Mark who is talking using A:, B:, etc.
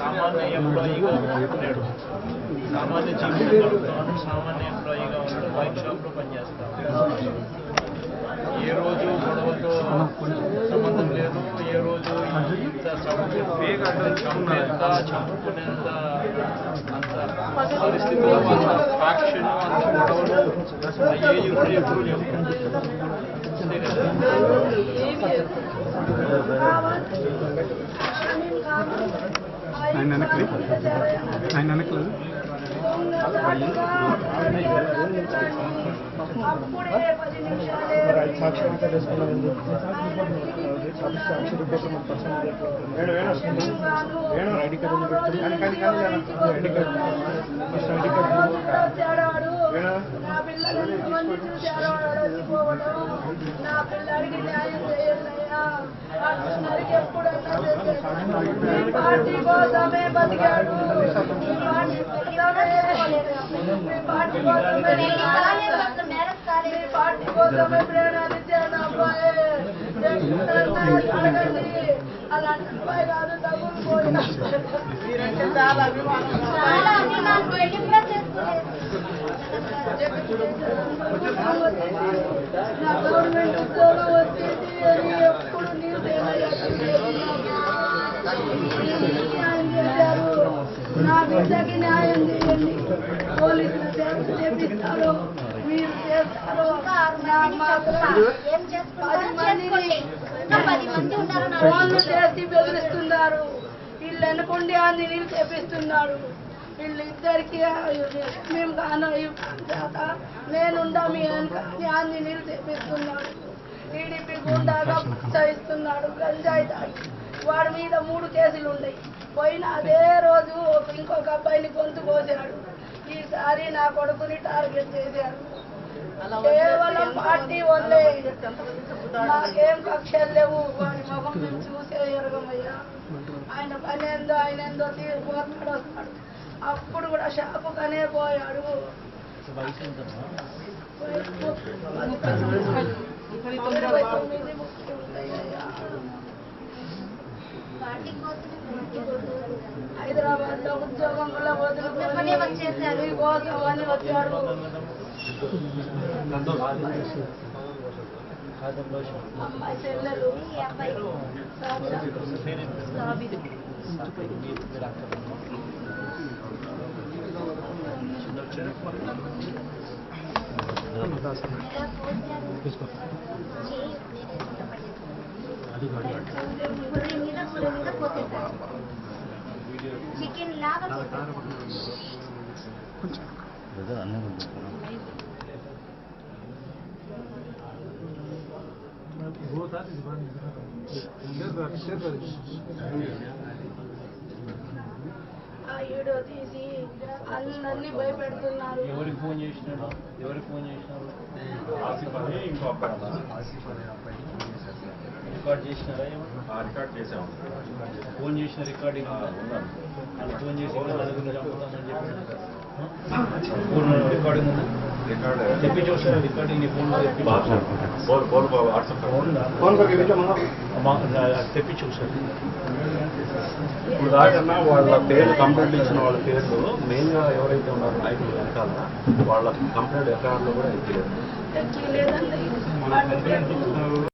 A: సామాన్య ఎంప్లాయీగా ఉన్నాడు సామాన్య జీవితంలో ఉన్నాడు సామాన్య ఎంప్లాయీగా ఉన్నాడు వైన్ షాప్లో పనిచేస్తాడు. ఏ రోజు గొడవతో సంబంధం లేదు ఏ రోజు ఇంత చంపేంత చంపుకునేంత అంత పరిస్థితుల్లో అంత ఫ్యాక్షన్ అంత గొడవలు అయ్యే కూడా ఎప్పుడు లేవు అంతే కదా
B: ఆయన వెనక్కి ఆయన వెనక్కి లేదు
C: అప్పుడే పది నిమిషాలే వచ్చాడాడు నా పిల్లలు ఎంతమంది చూశారో అడగిపోవడం నా పిల్లడికి న్యాయం చేయండియ్యా అన్నరికి పార్టీ కోసమే బతికాడు పార్టీ కోసమే అబ్బాయి అలాంటి అబ్బాయి కాదు చాలా అభిమానం గవర్నమెంట్ ఉద్యోగం వచ్చింది అని ఎప్పుడు నీ బిడ్డకి న్యాయం చేయండి పోలీసులు చేసి చేపిస్తారు మీరు చేస్తారు ఫోన్లు చేసి బెదిరిస్తున్నారు వీళ్ళు వెనకుండి అని నీళ్ళు చేపిస్తున్నారు వీళ్ళు ఇద్దరికి మేము కాను నేనుండా మీ అన్ని నీళ్ళు చేపిస్తున్నాడు టీడీపీ గుండాగా ప్రోత్సహిస్తున్నాడు గంజాయి తాగి వాడి మీద మూడు కేసులు ఉన్నాయి పోయిన అదే ఇంకొక అబ్బాయిని గొంతు కోసాడు ఈసారి నా కొడుకుని టార్గెట్ చేశాడు కేవలం పార్టీ వల్లే నాకేం కక్షలు లేవు. వాడి ముఖం మేము చూసే ఎరగమయ్యా. ఆయన పని ఏందో ఆయన ఏందో తీరిపోతాడు వస్తాడు. అప్పుడు కూడా షాపుకనే పోయాడు. ఇరవై తొమ్మిది ముప్పై ఉంటాయ్యా.
D: పార్టీ కోసం
C: హైదరాబాద్లో ఉద్యోగం కూడా అని అమ్మాయి చెల్లెలు
D: ఈ అబ్బాయి మీద గుర్రి మీద పోసేసారు చికెన్ లాగా
C: ఆ వీడియో తీసి అందరినీ భయపెడుతున్నారు
A: ఎవరికి ఫోన్ చేసినాడు ఎవరికి ఫోన్ చేసినాడు రికార్డ్ చేసినారా?
E: రికార్డ్ చేసాము
A: ఫోన్ చేసిన రికార్డింగ్ ఉందా? వాళ్ళు ఫోన్ చేసి ఇలా నలుగురిని చంపుతామని చెప్పి ఫోన్ రికార్డింగ్ ఉందా? చూసారా రికార్డింగ్ చూసారు
E: ఇప్పుడు దాకన్నా వాళ్ళ పేర్లు కంప్లైంట్ ఇచ్చిన వాళ్ళ పేర్లు మెయిన్గా ఎవరైతే ఉన్నారో నాయకులు వెనకాల వాళ్ళ కంప్లైంట్ ఎఫ్ఐఆర్లో కూడా ఎక్కిలేదు